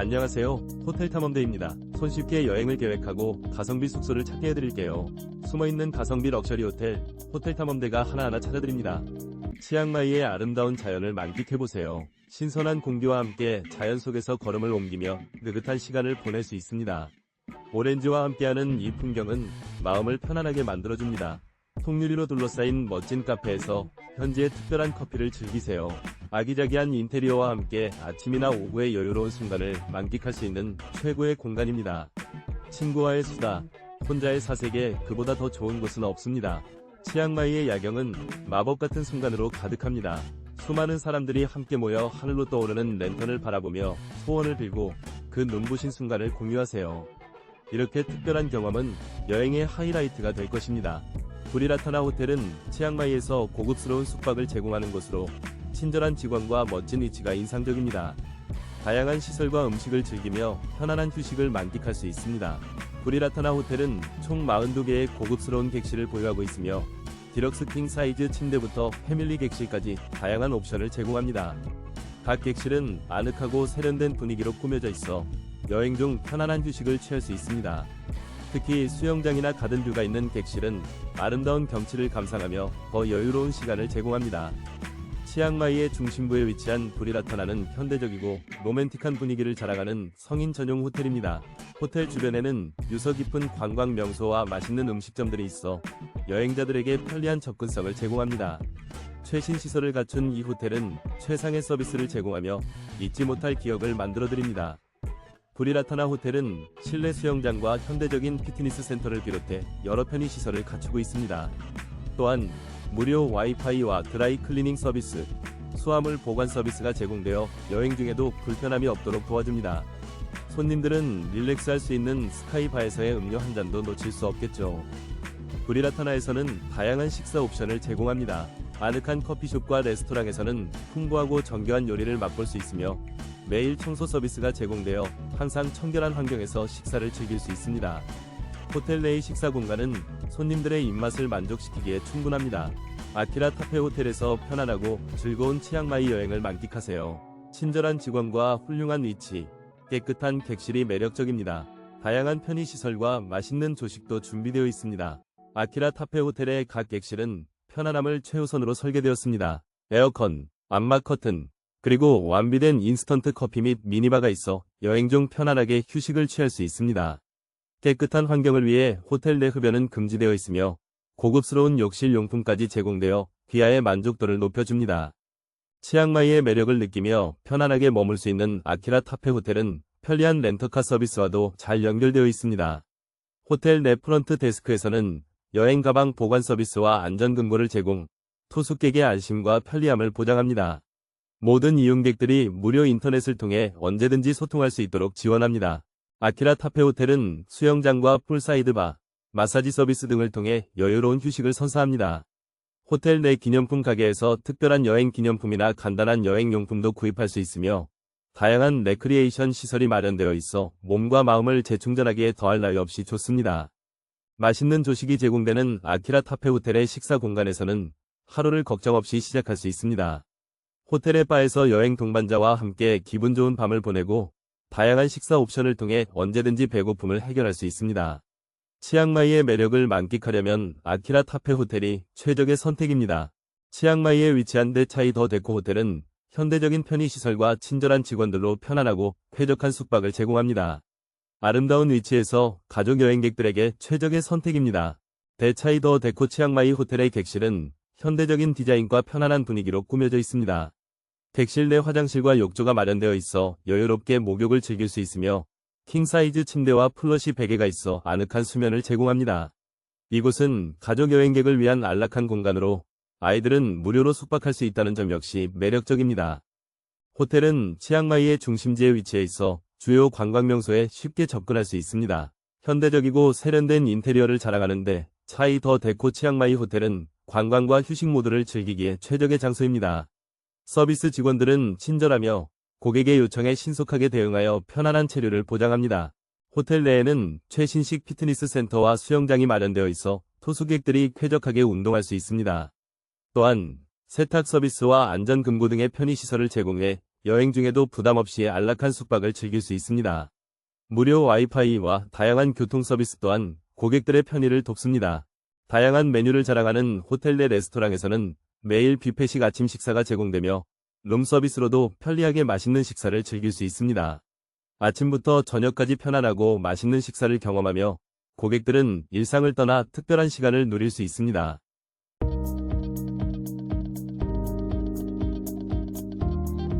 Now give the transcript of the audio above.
안녕하세요. 호텔 탐험대입니다. 손쉽게 여행을 계획하고 가성비 숙소를 찾게 해드릴게요. 숨어있는 가성비 럭셔리 호텔, 호텔 탐험대가 하나하나 찾아드립니다. 치앙마이의 아름다운 자연을 만끽해보세요. 신선한 공기와 함께 자연 속에서 걸음을 옮기며 느긋한 시간을 보낼 수 있습니다. 오렌지와 함께하는 이 풍경은 마음을 편안하게 만들어줍니다. 통유리로 둘러싸인 멋진 카페에서 현지의 특별한 커피를 즐기세요. 아기자기한 인테리어와 함께 아침이나 오후의 여유로운 순간을 만끽할 수 있는 최고의 공간입니다. 친구와의 수다, 혼자의 사색에 그보다 더 좋은 곳은 없습니다. 치앙마이의 야경은 마법 같은 순간으로 가득합니다. 수많은 사람들이 함께 모여 하늘로 떠오르는 랜턴을 바라보며 소원을 빌고 그 눈부신 순간을 공유하세요. 이렇게 특별한 경험은 여행의 하이라이트가 될 것입니다. 브리라타나 호텔은 치앙마이에서 고급스러운 숙박을 제공하는 곳으로 친절한 직원과 멋진 위치가 인상적입니다. 다양한 시설과 음식을 즐기며 편안한 휴식을 만끽할 수 있습니다. 브리라타나 호텔은 총 42개의 고급스러운 객실을 보유하고 있으며 디럭스 킹 사이즈 침대부터 패밀리 객실까지 다양한 옵션을 제공합니다. 각 객실은 아늑하고 세련된 분위기로 꾸며져 있어 여행 중 편안한 휴식을 취할 수 있습니다. 특히 수영장이나 가든뷰가 있는 객실은 아름다운 경치를 감상하며 더 여유로운 시간을 제공합니다. 치앙마이의 중심부에 위치한 브리라타나는 현대적이고 로맨틱한 분위기를 자랑하는 성인 전용 호텔입니다. 호텔 주변에는 유서 깊은 관광 명소와 맛있는 음식점들이 있어 여행자들에게 편리한 접근성을 제공합니다. 최신 시설을 갖춘 이 호텔은 최상의 서비스를 제공하며 잊지 못할 기억을 만들어드립니다. 브리라타나 호텔은 실내 수영장과 현대적인 피트니스 센터를 비롯해 여러 편의 시설을 갖추고 있습니다. 또한 무료 와이파이와 드라이 클리닝 서비스, 수화물 보관 서비스가 제공되어 여행 중에도 불편함이 없도록 도와줍니다. 손님들은 릴렉스할 수 있는 스카이바에서의 음료 한 잔도 놓칠 수 없겠죠. 브리라타나에서는 다양한 식사 옵션을 제공합니다. 아늑한 커피숍과 레스토랑에서는 풍부하고 정교한 요리를 맛볼 수 있으며 매일 청소 서비스가 제공되어 항상 청결한 환경에서 식사를 즐길 수 있습니다. 호텔 내의 식사 공간은 손님들의 입맛을 만족시키기에 충분합니다. 아키라 타페 호텔에서 편안하고 즐거운 치앙마이 여행을 만끽하세요. 친절한 직원과 훌륭한 위치, 깨끗한 객실이 매력적입니다. 다양한 편의시설과 맛있는 조식도 준비되어 있습니다. 아키라 타페 호텔의 각 객실은 편안함을 최우선으로 설계되었습니다. 에어컨, 암막 커튼, 그리고 완비된 인스턴트 커피 및 미니바가 있어 여행 중 편안하게 휴식을 취할 수 있습니다. 깨끗한 환경을 위해 호텔 내 흡연은 금지되어 있으며 고급스러운 욕실 용품까지 제공되어 귀하의 만족도를 높여줍니다. 치앙마이의 매력을 느끼며 편안하게 머물 수 있는 아키라 타페 호텔은 편리한 렌터카 서비스와도 잘 연결되어 있습니다. 호텔 내 프런트 데스크에서는 여행 가방 보관 서비스와 안전금고를 제공, 투숙객의 안심과 편리함을 보장합니다. 모든 이용객들이 무료 인터넷을 통해 언제든지 소통할 수 있도록 지원합니다. 아키라 타페 호텔은 수영장과 풀사이드 바, 마사지 서비스 등을 통해 여유로운 휴식을 선사합니다. 호텔 내 기념품 가게에서 특별한 여행 기념품이나 간단한 여행 용품도 구입할 수 있으며 다양한 레크리에이션 시설이 마련되어 있어 몸과 마음을 재충전하기에 더할 나위 없이 좋습니다. 맛있는 조식이 제공되는 아키라 타페 호텔의 식사 공간에서는 하루를 걱정 없이 시작할 수 있습니다. 호텔의 바에서 여행 동반자와 함께 기분 좋은 밤을 보내고 다양한 식사 옵션을 통해 언제든지 배고픔을 해결할 수 있습니다. 치앙마이의 매력을 만끽하려면 아키라 타페 호텔이 최적의 선택입니다. 치앙마이에 위치한 데차이 더 데코 호텔은 현대적인 편의시설과 친절한 직원들로 편안하고 쾌적한 숙박을 제공합니다. 아름다운 위치에서 가족 여행객들에게 최적의 선택입니다. 데차이 더 데코 치앙마이 호텔의 객실은 현대적인 디자인과 편안한 분위기로 꾸며져 있습니다. 객실 내 화장실과 욕조가 마련되어 있어 여유롭게 목욕을 즐길 수 있으며 킹사이즈 침대와 플러시 베개가 있어 아늑한 수면을 제공합니다. 이곳은 가족 여행객을 위한 안락한 공간으로 아이들은 무료로 숙박할 수 있다는 점 역시 매력적입니다. 호텔은 치앙마이의 중심지에 위치해 있어 주요 관광 명소에 쉽게 접근할 수 있습니다. 현대적이고 세련된 인테리어를 자랑하는데 차이 더 데코 치앙마이 호텔은 관광과 휴식 모두를 즐기기에 최적의 장소입니다. 서비스 직원들은 친절하며 고객의 요청에 신속하게 대응하여 편안한 체류를 보장합니다. 호텔 내에는 최신식 피트니스 센터와 수영장이 마련되어 있어 투숙객들이 쾌적하게 운동할 수 있습니다. 또한 세탁 서비스와 안전금고 등의 편의시설을 제공해 여행 중에도 부담 없이 안락한 숙박을 즐길 수 있습니다. 무료 와이파이와 다양한 교통 서비스 또한 고객들의 편의를 돕습니다. 다양한 메뉴를 자랑하는 호텔 내 레스토랑에서는 매일 뷔페식 아침 식사가 제공되며 룸 서비스로도 편리하게 맛있는 식사를 즐길 수 있습니다. 아침부터 저녁까지 편안하고 맛있는 식사를 경험하며 고객들은 일상을 떠나 특별한 시간을 누릴 수 있습니다.